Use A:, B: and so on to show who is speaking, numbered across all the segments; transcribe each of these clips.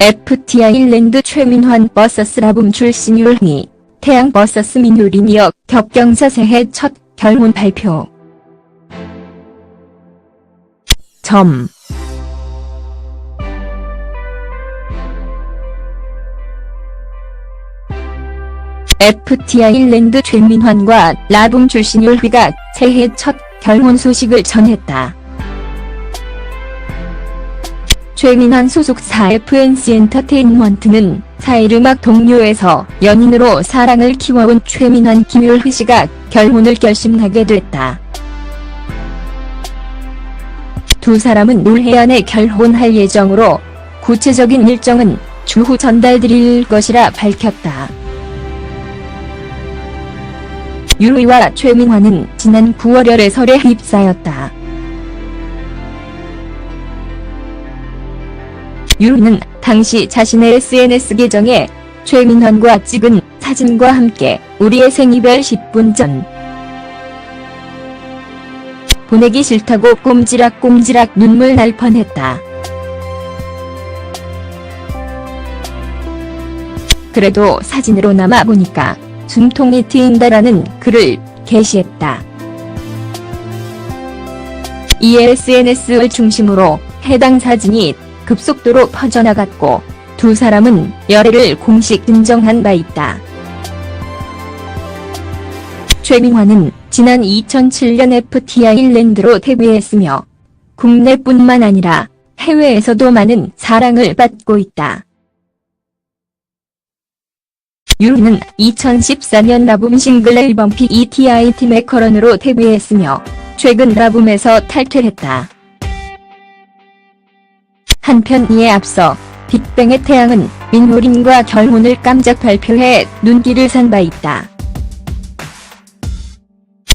A: FT 아일랜드 최민환 버서스 라붐 출신 율희, 태양 버서스 민효린이어 격경사 새해 첫 결혼 발표. 점. FT 아일랜드 최민환과 라붐 출신 율휘가 새해 첫 결혼 소식을 전했다. 최민환 소속사 FNC 엔터테인먼트는 사일 음악 동료에서 연인으로 사랑을 키워온 최민환 김율휘 씨가 결혼을 결심하게 됐다. 두 사람은 올해 안에 결혼할 예정으로 구체적인 일정은 추후 전달드릴 것이라 밝혔다. 유리와 최민환은 지난 9월열에 설에 휩싸였다. 유리는 당시 자신의 SNS 계정에 최민환과 찍은 사진과 함께 우리의 생이별 10분 전 보내기 싫다고 꼼지락꼼지락 눈물 날 뻔했다. 그래도 사진으로 남아 보니까 숨통이 트인다라는 글을 게시했다. 이에 SNS를 중심으로 해당 사진이 급속도로 퍼져나갔고 두 사람은 열애를 공식 인정한 바 있다. 최민환은 지난 2007년 FT 아일랜드로 데뷔했으며 국내뿐만 아니라 해외에서도 많은 사랑을 받고 있다. 유리는 2014년 라붐 싱글 앨범 PETI 팀의 커런으로 데뷔했으며 최근 라붐에서 탈퇴했다. 한편 이에 앞서 빅뱅의 태양은 민호린과 결혼을 깜짝 발표해 눈길을 산 바 있다.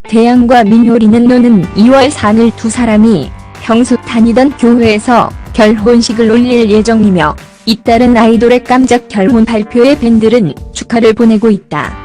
A: 태양과 민효린은 노는 2월 4일 두 사람이 평소 다니던 교회에서 결혼식을 올릴 예정이며 잇따른 아이돌의 깜짝 결혼 발표에 팬들은 축하를 보내고 있다.